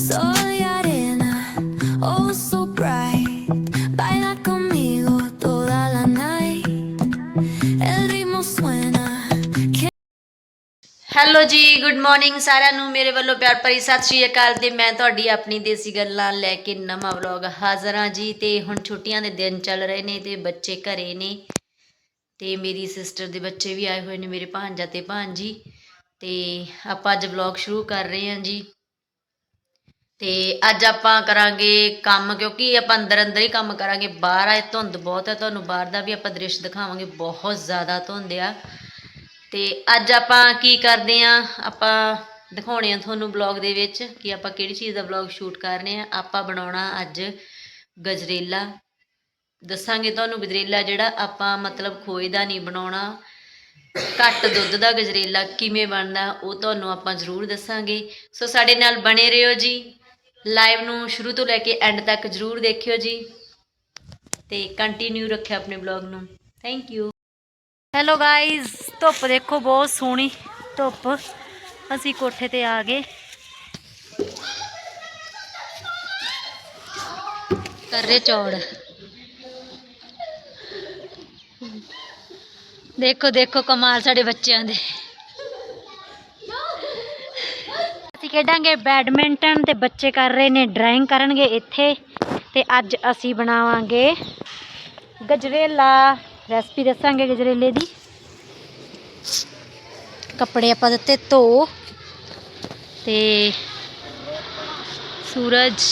Soy arena, oh so bright. Baila conmigo toda la night. El ritmo suena. Hello ji good morning ਸਾਰਿਆਂ ਨੂੰ ਮੇਰੇ ਵੱਲੋਂ ਪਿਆਰ ਭਰੀ ਸਤਿ ਸ਼੍ਰੀ ਅਕਾਲ ਤੇ ਮੈਂ ਤੁਹਾਡੀ ਆਪਣੀ ਦੇਸੀ ਗੱਲਾਂ ਲੈ ਕੇ ਨਵਾਂ ਵਲੌਗ ਹਾਜ਼ਰ ਹਾਂ ਜੀ ਤੇ ਹੁਣ ਛੁੱਟੀਆਂ ਦੇ ਦਿਨ ਚੱਲ ਰਹੇ ਨੇ ਤੇ ਬੱਚੇ ਘਰੇ ਨੇ ਅਤੇ ਮੇਰੀ ਸਿਸਟਰ ਦੇ ਬੱਚੇ ਵੀ ਆਏ ਹੋਏ ਨੇ ਮੇਰੇ ਭਾਂਜਾ ਤੇ ਭਾਂਜੀ ਅਤੇ ਆਪਾਂ ਅੱਜ ਵਲੌਗ ਸ਼ੁਰੂ ਕਰ ਰਹੇ ਹਾਂ ਜੀ। ਤੇ ਅੱਜ ਆਪਾਂ ਕਰਾਂਗੇ ਕੰਮ, ਕਿਉਂਕਿ ਆਪਾਂ ਅੰਦਰ ਅੰਦਰ ਹੀ ਕੰਮ ਕਰਾਂਗੇ। ਬਾਹਰ ਆਏ, ਧੁੰਦ ਬਹੁਤ ਹੈ, ਤੁਹਾਨੂੰ ਬਾਹਰ ਦਾ ਵੀ ਆਪਾਂ ਦ੍ਰਿਸ਼ ਦਿਖਾਵਾਂਗੇ। ਬਹੁਤ ਜ਼ਿਆਦਾ ਧੁੰਦ ਆ। ਤੇ ਅੱਜ ਆਪਾਂ ਕੀ ਕਰਦੇ ਆ ਆਪਾਂ ਦਿਖਾਉਣੇ ਆ ਤੁਹਾਨੂੰ ਬਲੌਗ ਦੇ ਵਿੱਚ ਕਿ ਆਪਾਂ ਕਿਹੜੀ ਚੀਜ਼ ਦਾ ਬਲੌਗ ਸ਼ੂਟ ਕਰ ਰਹੇ ਆ ਆਪਾਂ ਬਣਾਉਣਾ ਅੱਜ ਗਜਰੇਲਾ। ਦੱਸਾਂਗੇ ਤੁਹਾਨੂੰ ਗਜਰੇਲਾ ਜਿਹੜਾ ਆਪਾਂ ਮਤਲਬ ਖੋਏ ਦਾ ਨਹੀਂ ਬਣਾਉਣਾ ਘੱਟ ਦੁੱਧ ਦਾ ਗਜਰੇਲਾ ਕਿਵੇਂ ਬਣਦਾ ਉਹ ਤੁਹਾਨੂੰ ਆਪਾਂ ਜ਼ਰੂਰ ਦੱਸਾਂਗੇ। ਸੋ ਸਾਡੇ ਨਾਲ ਬਣੇ ਰਹੋ ਜੀ ਲਾਈਵ ਨੂੰ ਸ਼ੁਰੂ ਤੋਂ ਲੈ ਕੇ ਐਂਡ ਤੱਕ ਜ਼ਰੂਰ ਦੇਖਿਓ ਜੀ। ਤੇ ਕੰਟੀਨਿਊ ਰੱਖਿਆ ਆਪਣੇ ਬਲੌਗ ਨੂੰ। ਥੈਂਕ ਯੂ ਹੈਲੋ ਗਾਇਸ ਧੁੱਪ ਦੇਖੋ ਬਹੁਤ ਸੋਹਣੀ ਧੁੱਪ। ਅਸੀਂ ਕੋਠੇ ਤੇ ਆ ਗਏ। ਕਰ ਰਹੇ ਚੌੜ। ਦੇਖੋ ਦੇਖੋ ਕਮਾਲ ਸਾਡੇ ਬੱਚਿਆਂ ਦੇ। ਅਸੀਂ ਖੇਡਾਂਗੇ ਬੈਡਮਿੰਟਨ ਤੇ ਬੱਚੇ ਕਰ ਰਹੇ ਨੇ ਡਰਾਇੰਗ ਕਰਨਗੇ ਇੱਥੇ ਤੇ ਅੱਜ ਅਸੀਂ ਬਣਾਵਾਂਗੇ ਗਜਰੇਲਾ। ਰੈਸਪੀ ਦੱਸਾਂਗੇ ਗਜਰੇਲੇ ਦੀ। ਕੱਪੜੇ ਆਪਾਂ ਦਿੱਤੇ ਧੋ ਤੇ ਸੂਰਜ।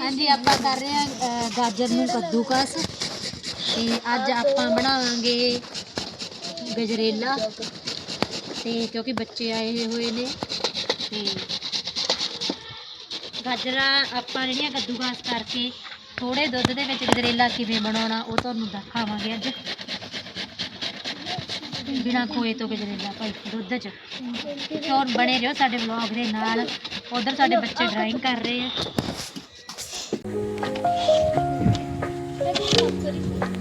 ਹਾਂਜੀ ਆਪਾਂ ਕਰ ਰਹੇ ਹਾਂ ਗਾਜਰ ਨੂੰ ਕੱਦੂਕਸ। ਤੇ ਅੱਜ ਆਪਾਂ ਬਣਾਵਾਂਗੇ ਗਜਰੇਲਾ। ਤੇ ਕਿਉਂਕਿ ਬੱਚੇ ਆਏ ਹੋਏ ਨੇ ਤੇ ਗਾਜਰਾਂ ਆਪਾਂ ਜਿਹੜੀਆਂ ਕੱਦੂਕਾਸ ਕਰਕੇ ਥੋੜੇ ਦੁੱਧ ਦੇ ਵਿੱਚ ਗਜਰੇਲਾ ਕਿਵੇਂ ਬਣਾਉਣਾ ਉਹ ਤੁਹਾਨੂੰ ਦਿਖਾਵਾਂਗੇ ਅੱਜ। ਬਿਨਾ ਖੋਏ ਤੋਂ ਗਜਰੇਲਾ ਭਾਈ ਦੁੱਧ 'ਚ। ਹੋਰ ਬਣੇ ਰਹੋ ਸਾਡੇ ਵਲੌਗ ਦੇ ਨਾਲ। ਉਧਰ ਸਾਡੇ ਬੱਚੇ ਡਰਾਇੰਗ ਕਰ ਰਹੇ ਆ। ਇੱਕ ਸਾਡਾ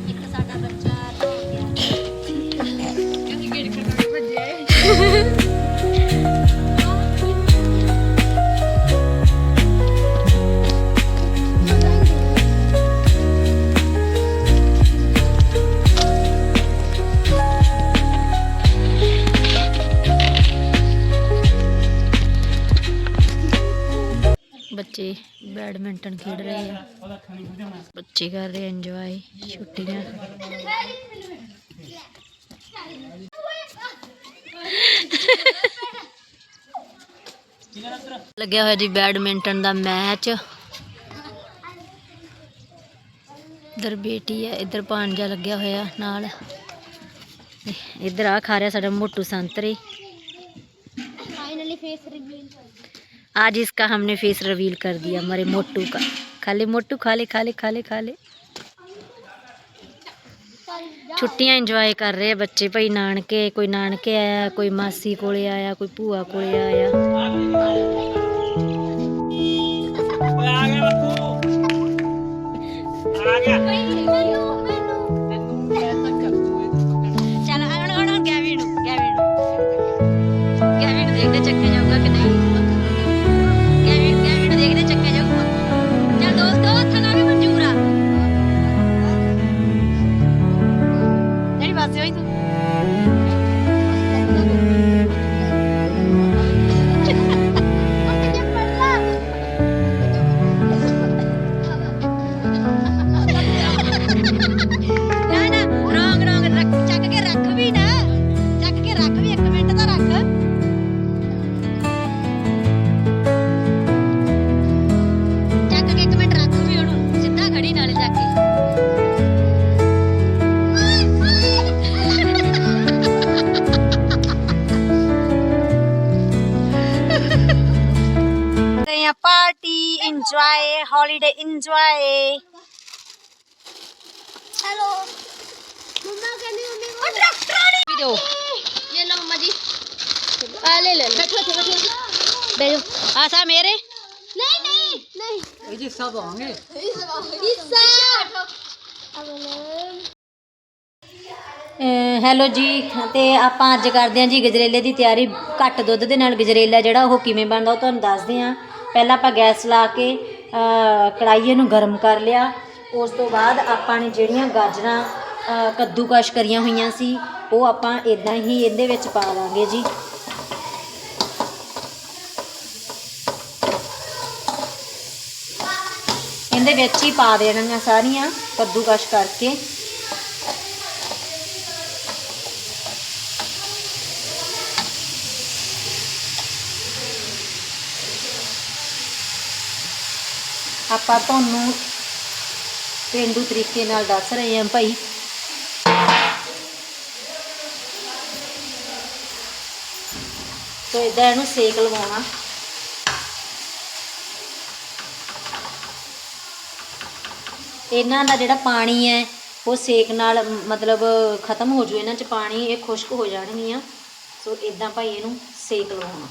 ਬੱਚੇ ਬੈਡਮਿੰਟਨ ਖੇਡ ਰਹੇ ਆ ਬੱਚੇ ਕਰ ਰਹੇ ਇੰਜੋਏ ਛੁੱਟੀਆਂ ਲੱਗਿਆ ਹੋਇਆ ਜੀ ਬੈਡਮਿੰਟਨ ਦਾ ਮੈਚ ਇਧਰ ਬੇਟੀ ਹੈ ਇਧਰ ਭਾਂਜਾ ਲੱਗਿਆ ਹੋਇਆ ਨਾਲ ਇਧਰ ਆ ਖਾ ਰਿਹਾ ਸਾਡਾ ਮੋਟੂ ਸੰਤਰੇ आज इसका हमने फेस रिवील कर दिया हमारे मोटू का। खाले मोटू खाले खाले खाले खाले। छुट्टियाँ इंजॉय कर रहे हैं बच्चे भाई नानके कोई नानके आया कोई मासी को आया कोई भूआ को आया। ਇੰਜੋਏ ਹੈਲੋ ਮੰਮਾ ਕਹਿੰਦੀ ਮੰਮੀ ਉਹ ਟਰੈਕਟਰ ਨਹੀਂ ਵੀਡੀਓ ਇਹ ਲਓ ਮਜੀ ਆ ਲੈ ਲੈ ਬੈਠੋ ਇੱਥੇ ਬੈਠੋ ਬੈਠੋ ਆ ਸਾ ਮੇਰੇ ਨਹੀਂ ਨਹੀਂ ਨਹੀਂ ਇਹ ਜੀ ਸਭ ਹੈਲੋ ਜੀ ਤੇ ਆਪਾਂ ਅੱਜ ਕਰਦੇ ਹਾਂ ਜੀ ਗਜਰੇਲੇ ਦੀ ਤਿਆਰੀ। ਘੱਟ ਦੁੱਧ ਦੇ ਨਾਲ ਗਜਰੇਲਾ ਜਿਹੜਾ ਉਹ ਕਿਵੇਂ ਬਣਦਾ ਉਹ ਤੁਹਾਨੂੰ ਦੱਸਦੇ ਹਾਂ ਪਹਿਲਾਂ ਆਪਾਂ ਗੈਸ ਲਾ ਕੇ ਅਹ ਨੂੰ ਗਰਮ ਕਰ ਲਿਆ। ਉਸ ਤੋਂ ਬਾਅਦ ਆਪਾਂ ਨੇ ਜਿਹੜੀਆਂ ਗਾਜਰਾਂ ਕੱਦੂਕਸ਼ ਕਰੀਆਂ ਹੋਈਆਂ ਸੀ, ਉਹ ਆਪਾਂ ਇਦਾਂ ਹੀ ਇਹਦੇ ਵਿੱਚ ਪਾ ਲਾਂਗੇ ਜੀ। ਇਹਦੇ ਵਿੱਚ ਹੀ ਪਾ ਦੇਣੀਆਂ ਸਾਰੀਆਂ ਕੱਦੂਕਸ਼ ਕਰਕੇ। ਆਪਾਂ ਤੁਹਾਨੂੰ ਪੇਂਡੂ ਤਰੀਕੇ ਨਾਲ ਦੱਸ ਰਹੇ ਹਾਂ ਭਾਈ। ਸੋ ਇਦਾਂ ਇਹਨੂੰ ਸੇਕ ਲਵਾਉਣਾ। ਇਹਨਾਂ ਦਾ ਜਿਹੜਾ ਪਾਣੀ ਹੈ, ਉਹ ਸੇਕ ਨਾਲ ਮਤਲਬ ਖਤਮ ਹੋ ਜੂ। ਇਹਨਾਂ 'ਚ ਪਾਣੀ ਇਹ ਖੁਸ਼ਕ ਹੋ ਜਾਣਗੀਆਂ। ਸੋ ਇਦਾਂ ਭਾਈ ਇਹਨੂੰ ਸੇਕ ਲਵਾਉਣਾ।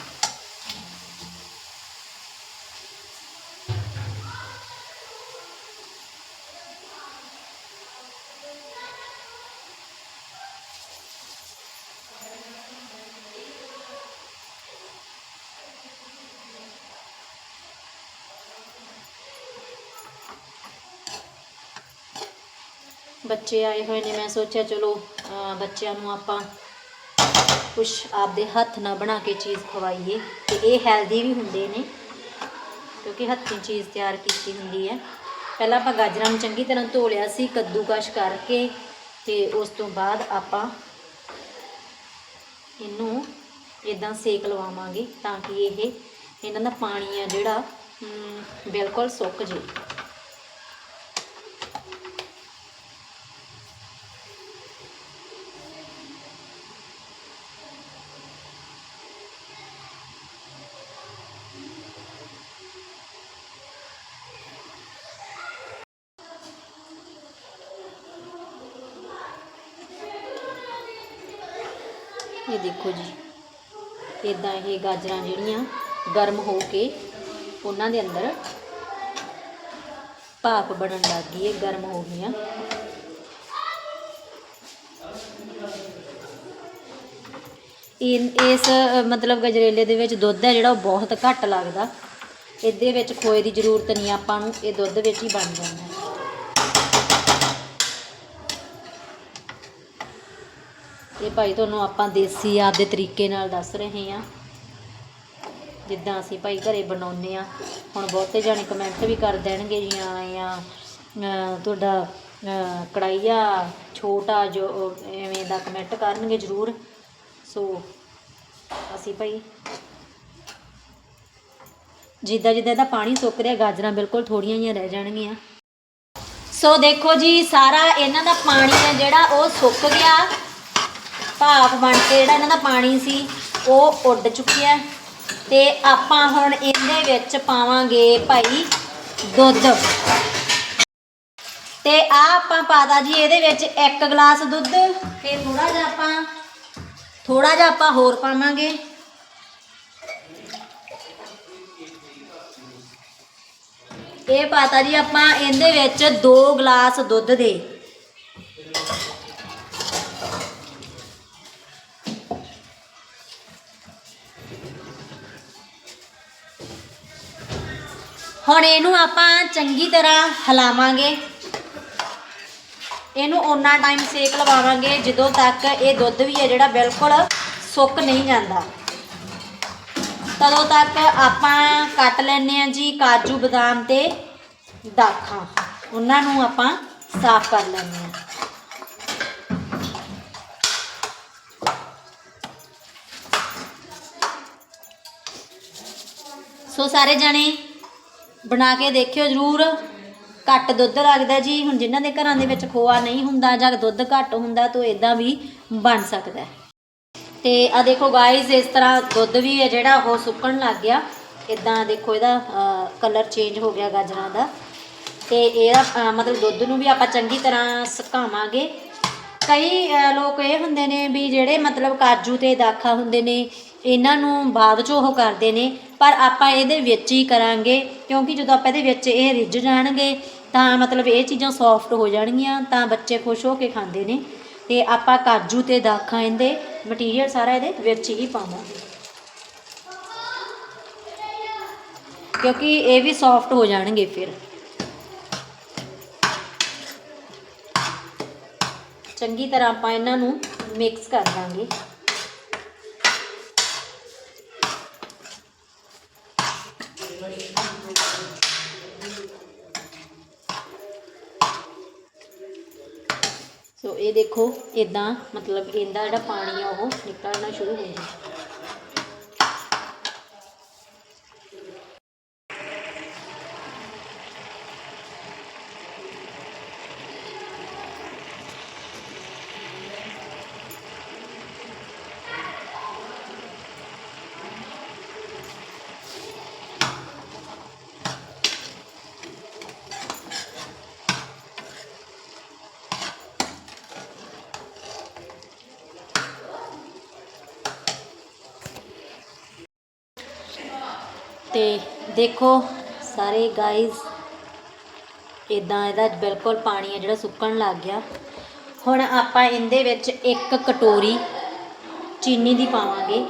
ਬੱਚੇ ਆਏ ਹੋਏ ਨੇ, ਮੈਂ ਸੋਚਿਆ ਚਲੋ ਬੱਚਿਆਂ ਨੂੰ ਆਪਾਂ ਕੁਝ ਆਪਦੇ ਹੱਥ ਨਾਲ ਬਣਾ ਕੇ ਚੀਜ਼ ਖਵਾਈਏ। ਤੇ ਇਹ ਹੈਲਦੀ ਵੀ ਹੁੰਦੇ ਨੇ, ਕਿਉਂਕਿ ਹੱਥੀਂ ਚੀਜ਼ ਤਿਆਰ ਕੀਤੀ ਹੁੰਦੀ ਹੈ। ਪਹਿਲਾਂ ਆਪਾਂ ਗਾਜਰਾਂ ਨੂੰ ਚੰਗੀ ਤਰ੍ਹਾਂ ਧੋ ਲਿਆ ਸੀ, ਕੱਦੂਕਸ਼ ਕਰਕੇ, ਤੇ ਉਸ ਤੋਂ ਬਾਅਦ ਆਪਾਂ ਇਹਨੂੰ ਇਦਾਂ ਸੇਕ ਲਵਾਵਾਂਗੇ ਤਾਂ ਕਿ ਇਹ, ਇਹਨਾਂ ਦਾ ਪਾਣੀ ਆ ਜਿਹੜਾ ਬਿਲਕੁਲ ਸੁੱਕ ਜੇ ਇਹ ਦੇਖੋ ਜੀ ਇਦਾਂ ਇਹ ਗਾਜਰਾਂ ਜਿਹੜੀਆਂ ਗਰਮ ਹੋ ਕੇ ਉਹਨਾਂ ਦੇ ਅੰਦਰ ਭਾਪ ਬਣਨ ਲੱਗ ਗਈ ਹੈ, ਗਰਮ ਹੋ ਗਈਆਂ। ਇਹ, ਇਸ ਮਤਲਬ ਗਜਰੇਲੇ ਦੇ ਵਿੱਚ ਦੁੱਧ ਹੈ ਜਿਹੜਾ ਉਹ ਬਹੁਤ ਘੱਟ ਲੱਗਦਾ। ਇਹਦੇ ਵਿੱਚ ਖੋਏ ਦੀ ਜ਼ਰੂਰਤ ਨਹੀਂ, ਆਪਾਂ ਨੂੰ ਇਹ ਦੁੱਧ ਵਿੱਚ ਹੀ ਬਣ ਜਾਂਦਾ ਹੈ ਇਹ ਭਾਈ ਤੁਹਾਨੂੰ ਆਪਾਂ ਦੇਸੀ ਆਪਦੇ ਤਰੀਕੇ ਨਾਲ ਦੱਸ ਰਹੇ ਹਾਂ। ਜਿੱਦਾਂ ਅਸੀਂ ਭਾਈ ਘਰੇ ਬਣਾਉਂਦੇ ਆ ਹੁਣ ਬਹੁਤੇ ਜਾਣੇ ਕਮੈਂਟ ਵੀ ਕਰ ਦੇਣਗੇ ਜੀ ਆ ਜਾਂ ਤੁਹਾਡਾ ਅਹ, ਕੜਾਈਆ ਛੋਟਾ ਜੋ ਉਹ ਐਵੇਂ ਦਾ ਕਮੈਂਟ ਕਰਨਗੇ ਜ਼ਰੂਰ। ਸੋ ਅਸੀਂ ਭਾਈ ਜਿੱਦਾਂ ਜਿੱਦਾਂ ਦਾ ਪਾਣੀ ਸੁੱਕ ਰਿਹਾ ਗਾਜਰਾਂ ਬਿਲਕੁਲ ਥੋੜੀਆਂ ਜਿਹੀਆਂ ਰਹਿ ਜਾਣਗੀਆਂ। ਸੋ ਦੇਖੋ ਜੀ ਸਾਰਾ ਇਹਨਾਂ ਦਾ ਪਾਣੀ ਹੈ ਜਿਹੜਾ ਉਹ ਸੁੱਕ ਗਿਆ। ਭਾਫ ਬਣ ਕੇ ਜਿਹੜਾ ਇਹਨਾਂ ਦਾ ਪਾਣੀ ਸੀ, ਉਹ ਉੱਡ ਚੁੱਕਿਆ ਤੇ ਆਪਾਂ ਹੁਣ ਇਹਦੇ ਵਿੱਚ ਪਾਵਾਂਗੇ ਭਾਈ ਦੁੱਧ। ਤੇ ਆ ਆਪਾਂ ਪਾਦਾ ਜੀ ਇਹਦੇ ਵਿੱਚ ਇੱਕ ਗਲਾਸ ਦੁੱਧ। ਤੇ ਥੋੜਾ ਜਿਹਾ ਆਪਾਂ ਥੋੜਾ ਜਿਹਾ ਆਪਾਂ ਹੋਰ ਪਾਵਾਂਗੇ। ਇਹ ਪਾਤਾ ਜੀ ਆਪਾਂ ਇਹਦੇ ਵਿੱਚ 2 ਗਲਾਸ ਦੁੱਧ ਦੇ। ਹੁਣ ਇਹਨੂੰ ਆਪਾਂ ਚੰਗੀ ਤਰ੍ਹਾਂ ਹਿਲਾਵਾਂਗੇ। ਇਹਨੂੰ ਓਨਾ ਟਾਈਮ ਸੇਕ ਲਵਾਵਾਂਗੇ ਜਦੋਂ ਤੱਕ ਇਹ ਦੁੱਧ ਵੀ ਹੈ ਜਿਹੜਾ ਬਿਲਕੁਲ ਸੁੱਕ ਨਹੀਂ ਜਾਂਦਾ। ਤਦੋਂ ਤੱਕ ਆਪਾਂ ਕੱਟ ਲੈਣੇ ਆ ਜੀ ਕਾਜੂ ਬਦਾਮ ਤੇ ਦਾਖਾਂ। ਉਹਨਾਂ ਨੂੰ ਆਪਾਂ ਸਾਫ਼ ਕਰ ਲੈਣੇ ਆ ਸੋ ਸਾਰੇ ਜਾਣੇ ਬਣਾ ਕੇ ਦੇਖਿਓ ਜਰੂਰ। ਘੱਟ ਦੁੱਧ ਲੱਗਦਾ ਜੀ। ਹੁਣ ਜਿਨ੍ਹਾਂ ਦੇ ਘਰਾਂ ਦੇ ਵਿੱਚ ਖੋਆ ਨਹੀਂ ਹੁੰਦਾ ਜਾਂ ਦੁੱਧ ਘੱਟ ਹੁੰਦਾ, ਤਾਂ ਇਦਾਂ ਵੀ ਬਣ ਸਕਦਾ ਹੈ। ਤੇ ਆ ਦੇਖੋ ਗਾਇਜ਼ ਇਸ ਤਰ੍ਹਾਂ ਦੁੱਧ ਵੀ ਹੈ ਜਿਹੜਾ, ਉਹ ਸੁੱਕਣ ਲੱਗ ਗਿਆ। ਇਦਾਂ ਦੇਖੋ ਇਹਦਾ ਕਲਰ ਚੇਂਜ ਹੋ ਗਿਆ ਗਾਜਰਾਂ ਦਾ। ਤੇ ਇਹਦਾ ਮਤਲਬ ਦੁੱਧ ਨੂੰ ਵੀ ਆਪਾਂ ਚੰਗੀ ਤਰ੍ਹਾਂ ਸੁਕਾਵਾਂਗੇ। ਕਈ ਲੋਕ ਇਹ ਹੁੰਦੇ ਨੇ ਵੀ ਜਿਹੜੇ ਮਤਲਬ ਕਾਜੂ ਤੇ ਦਾਖਾ ਹੁੰਦੇ ਨੇ, ਇਹਨਾਂ ਨੂੰ ਬਾਅਦ ਚ ਉਹ ਕਰਦੇ ਨੇ। ਪਰ ਆਪਾਂ ਇਹਦੇ ਵਿੱਚ ਹੀ ਕਰਾਂਗੇ, ਕਿਉਂਕਿ ਜਦੋਂ ਆਪਾਂ ਇਹਦੇ ਵਿੱਚ ਇਹ ਰਿੱਝ ਜਾਣਗੇ, ਤਾਂ ਮਤਲਬ ਇਹ ਚੀਜ਼ਾਂ ਸੌਫਟ ਹੋ ਜਾਣਗੀਆਂ, ਤਾਂ ਬੱਚੇ ਖੁਸ਼ ਹੋ ਕੇ ਖਾਂਦੇ ਨੇ। ਤੇ ਆਪਾਂ ਕਾਜੂ ਤੇ ਦਾਖਾਂ ਇਹਦੇ ਮਟੀਰੀਅਲ ਸਾਰਾ ਇਹਦੇ ਵਿੱਚ ਹੀ ਪਾਵਾਂਗੇ। ਕਿਉਂਕਿ ਇਹ ਵੀ ਸੌਫਟ ਹੋ ਜਾਣਗੇ ਫਿਰ। ਚੰਗੀ ਤਰ੍ਹਾਂ ਆਪਾਂ ਇਹਨਾਂ ਨੂੰ ਮਿਕਸ ਕਰ ਦਾਂਗੇ। ਸੋ ਇਹ ਦੇਖੋ ਇਦਾਂ ਮਤਲਬ ਇਹਦਾ ਜਿਹੜਾ ਪਾਣੀ ਆ ਉਹ ਨਿਕਲਣਾ ਸ਼ੁਰੂ ਹੋ ਗਿਆ। ਤੇ ਦੇਖੋ ਸਾਰੇ ਗਾਇਜ਼ ਇਦਾਂ ਇਹਦਾ ਬਿਲਕੁਲ ਪਾਣੀ ਆ ਜਿਹੜਾ ਸੁੱਕਣ ਲੱਗ ਗਿਆ। ਹੁਣ ਆਪਾਂ ਇਹਦੇ ਵਿੱਚ ਇੱਕ ਕਟੋਰੀ ਚੀਨੀ ਦੀ ਪਾਵਾਂਗੇ।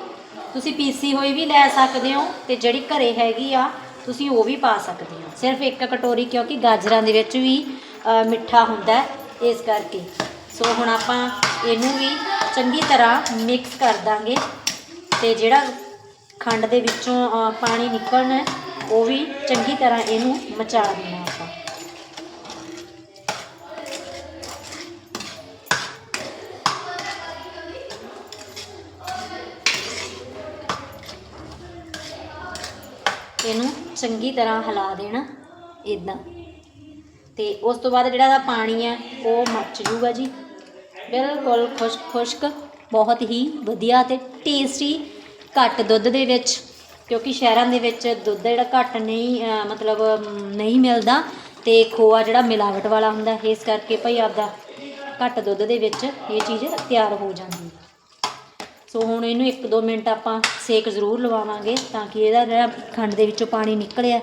ਤੁਸੀਂ ਪੀਸੀ ਹੋਈ ਵੀ ਲੈ ਸਕਦੇ ਹੋ ਤੇ ਜਿਹੜੀ ਘਰੇ ਹੈਗੀ ਆ, ਤੁਸੀਂ ਉਹ ਵੀ ਪਾ ਸਕਦੇ ਹੋ। ਸਿਰਫ ਇੱਕ ਕਟੋਰੀ, ਕਿਉਂਕਿ ਗਾਜਰਾਂ ਦੇ ਵਿੱਚ ਵੀ ਮਿੱਠਾ ਹੁੰਦਾ ਇਸ ਕਰਕੇ। ਸੋ ਹੁਣ ਆਪਾਂ ਇਹਨੂੰ ਵੀ ਚੰਗੀ ਤਰ੍ਹਾਂ ਮਿਕਸ ਕਰ ਦਾਂਗੇ ਤੇ ਜਿਹੜਾ ਖੰਡ ਦੇ ਵਿੱਚੋਂ ਪਾਣੀ ਨਿਕਲਣਾ ਉਹ ਵੀ ਚੰਗੀ ਤਰ੍ਹਾਂ ਇਹਨੂੰ ਮਚਾ ਦੇਣਾ ਆਪਾਂ। ਇਹਨੂੰ ਚੰਗੀ ਤਰ੍ਹਾਂ ਹਿਲਾ ਦੇਣਾ ਇਦਾਂ ਤੇ ਉਸ ਤੋਂ ਬਾਅਦ ਜਿਹੜਾ ਇਹਦਾ ਪਾਣੀ ਹੈ, ਉਹ ਮੱਚ ਜੂਗਾ ਜੀ। ਬਿਲਕੁਲ ਖੁਸ਼ਕ ਖੁਸ਼ਕ ਬਹੁਤ ਹੀ ਵਧੀਆ ਤੇ ਟੇਸਟੀ ਘੱਟ ਦੁੱਧ ਦੇ ਵਿੱਚ, ਕਿਉਂਕਿ ਸ਼ਹਿਰਾਂ ਦੇ ਵਿੱਚ ਦੁੱਧ ਜਿਹੜਾ ਘੱਟ ਨਹੀਂ ਮਤਲਬ ਨਹੀਂ ਮਿਲਦਾ ਤੇ ਖੋਆ ਜਿਹੜਾ ਮਿਲਾਵਟ ਵਾਲਾ ਹੁੰਦਾ, ਇਸ ਕਰਕੇ ਭਾਈ ਆਪਦਾ ਘੱਟ ਦੁੱਧ ਦੇ ਵਿੱਚ ਇਹ ਚੀਜ਼ ਤਿਆਰ ਹੋ ਜਾਂਦੀ ਸੋ ਹੁਣ ਇਹਨੂੰ 1-2 ਮਿੰਟ ਆਪਾਂ ਸੇਕ ਜ਼ਰੂਰ ਲਵਾਵਾਂਗੇ ਤਾਂ ਕਿ ਇਹਦਾ ਜਿਹੜਾ ਖੰਡ ਦੇ ਵਿੱਚੋਂ ਪਾਣੀ ਨਿਕਲਿਆ,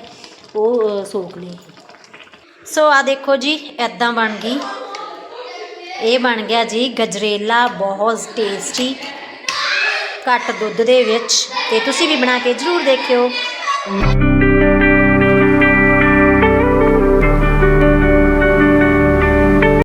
ਉਹ ਸੋਖ ਲੇ। ਸੋ ਆ ਦੇਖੋ ਜੀ ਐਦਾਂ ਬਣ ਗਈ। ਇਹ ਬਣ ਗਿਆ ਜੀ ਗਜਰੇਲਾ, ਬਹੁਤ ਟੇਸਟੀ ਘੱਟ ਦੁੱਧ ਦੇ ਵਿੱਚ ਤੇ ਤੁਸੀਂ ਵੀ ਬਣਾ ਕੇ ਜ਼ਰੂਰ ਦੇਖਿਓ।